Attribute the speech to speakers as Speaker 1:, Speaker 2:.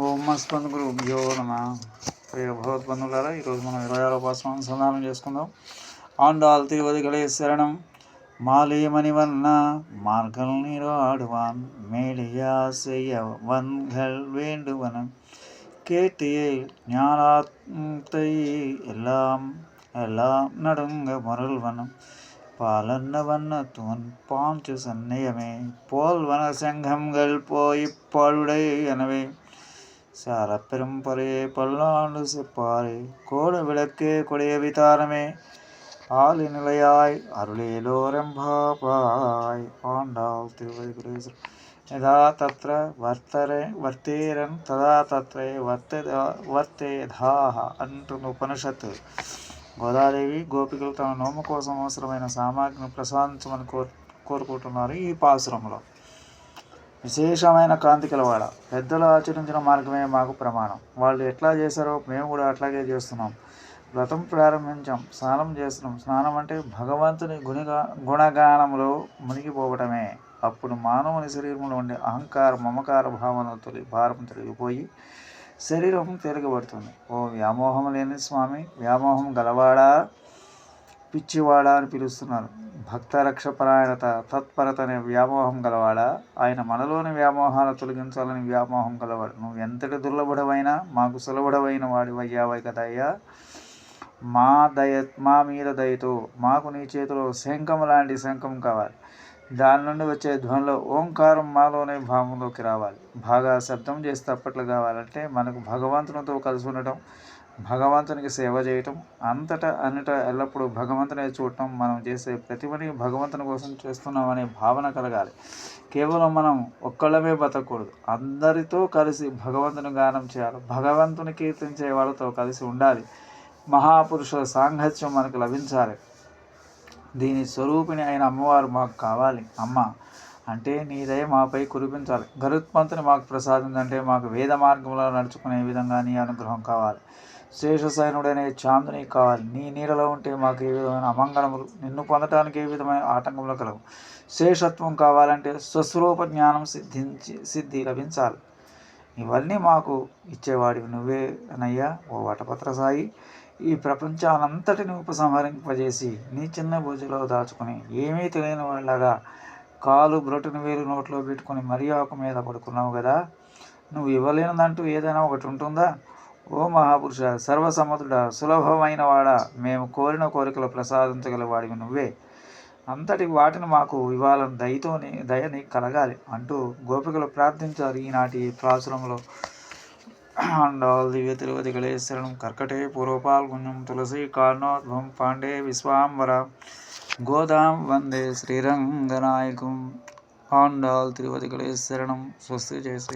Speaker 1: ఓం మస్కంద్ గురుభ్యో నమ ప్రియ భగవద్బంధువులారా ఈరోజు మనం ఇరవై ఆరో పాసం అనుసంధానం చేసుకుందాం ఆండాల్ తిరువదిగలే శరణం மாலியமணிவண்ணா மார்கள் நீராடுவான் மேலியா செய்ய வன்கள் வேண்டுவன கேட்டியே ஞானத்தை எல்லாம் எல்லாம் நடுங்க முரல்வனம் பாலன்ன வண்ணத்துவன் பாஞ்சு சந்நியமே போல்வன சங்கங்கள் போய் பாழுடை எனவே சாரப்பெரும் பறையே பல்லாண்டு செப்பாரே கோட விளக்கே கொடைய விதாரமே ஆலி நிலையாய் அருளேலோரம்பாபாய் பாண்டாள் திருவதிகுரேஸ்வரர் యదా తత్ర వర్తరే వర్తేరన్ తదా తత్రే వర్తే వర్తేధాహ అంటుంది ఉపనిషత్తు గోదాదేవి గోపికలు తన నోము కోసం అవసరమైన సామాగ్రిని ప్రసాదించమని కోరు కోరుకుంటున్నారు ఈ పాసురంలో విశేషమైన కాంతి కలవాడ? పెద్దలు ఆచరించిన మార్గమే మాకు ప్రమాణం. వాళ్ళు ఎట్లా చేశారో మేము కూడా అట్లాగే చేస్తున్నాం. వ్రతం ప్రారంభించాం స్నానం చేస్తున్నాం. స్నానం అంటే భగవంతుని గుణగా గుణగానంలో మునిగిపోవటమే. అప్పుడు మానవుని శరీరంలో ఉండే అహంకార మమకార భావన తొలి భారం తొలగిపోయి శరీరం తిరగబడుతుంది. ఓ వ్యామోహం లేని స్వామి వ్యామోహం గలవాడా? పిచ్చివాడా అని పిలుస్తున్నారు. భక్త రక్షపరాయణత తత్పరత అనే వ్యామోహం గలవాడా? ఆయన మనలోని వ్యామోహాలు తొలగించాలని వ్యామోహం గలవాడు. నువ్వు ఎంతటి దుర్లభుడవైనా మాకు సులభుడవైన వాడి అయ్యావై కదయ్యా. మా దయ మా మీద దయతో మాకు నీ చేతిలో శంఖం లాంటి శంఖం కావాలి. దాని నుండి వచ్చే ధ్వనిలో ఓంకారం మాలోనే భావంలోకి రావాలి. బాగా శబ్దం చేస్తే అప్పట్లో కావాలంటే మనకు భగవంతునితో కలిసి ఉండటం భగవంతునికి సేవ చేయటం అంతటా అన్నిట ఎల్లప్పుడూ భగవంతునే చూడటం మనం చేసే ప్రతిమని భగవంతుని కోసం చేస్తున్నామనే భావన కలగాలి. కేవలం మనం ఒక్కళ్ళమే బతకూడదు. అందరితో కలిసి భగవంతుని గానం చేయాలి. భగవంతుని కీర్తించే వాళ్ళతో కలిసి ఉండాలి. మహాపురుషుల సాంగత్యం మనకు లభించాలి. దీని స్వరూపిణి అయిన అమ్మవారు మాకు కావాలి. అమ్మ అంటే నీదే మాపై కురిపించాలి. గరుత్మంతుని మాకు ప్రసాదిందంటే మాకు వేద మార్గంలో నడుచుకునే విధంగా నీ అనుగ్రహం కావాలి. శేషసైనుడనే చాందుని కావాలి నీ నీడలో ఉంటే మాకు ఏ విధమైన అమంగళములు? నిన్ను పొందటానికి ఏ విధమైన ఆటంకములు కలవు. శేషత్వం కావాలంటే స్వస్వరూప జ్ఞానం సిద్ధించి సిద్ధి లభించాలి. ఇవన్నీ మాకు ఇచ్చేవాడివి నువ్వే అనయ్యా ఓ వటపత్ర సాయి ఈ ప్రపంచానంతటిని ఉపసంహరింపజేసి నీ చిన్న భుజలో దాచుకుని ఏమీ తెలియని వాళ్ళగా కాలు బ్రొటుని వేలు నోట్లో పెట్టుకుని మరీ ఆకు మీద పడుకున్నావు కదా? నువ్వు ఇవ్వలేనిదంటూ ఏదైనా ఒకటి ఉంటుందా? ఓ మహాపురుష సర్వసమ్మతుడా సులభమైన వాడా మేము కోరిన కోరికలు ప్రసాదించగల వాడివి నువ్వే. అంతటి వాటిని మాకు ఇవ్వాలని దయతోని దయని కలగాలి అంటూ గోపికలు ప్రార్థించారు. ఈనాటి ప్రాచురంలో అండాల్ దివ్య తిరుపతి గళేశ్వరం కర్కటే పూర్వపాల్గుణ్యం తులసి కార్ణోద్భం పాండే విశ్వాంబర గోదాం వందే శ్రీరంగనాయకం ఆండాల్ తిరుపతి గళేశ్వరణం స్వస్తి జయ శ్రీరామ్.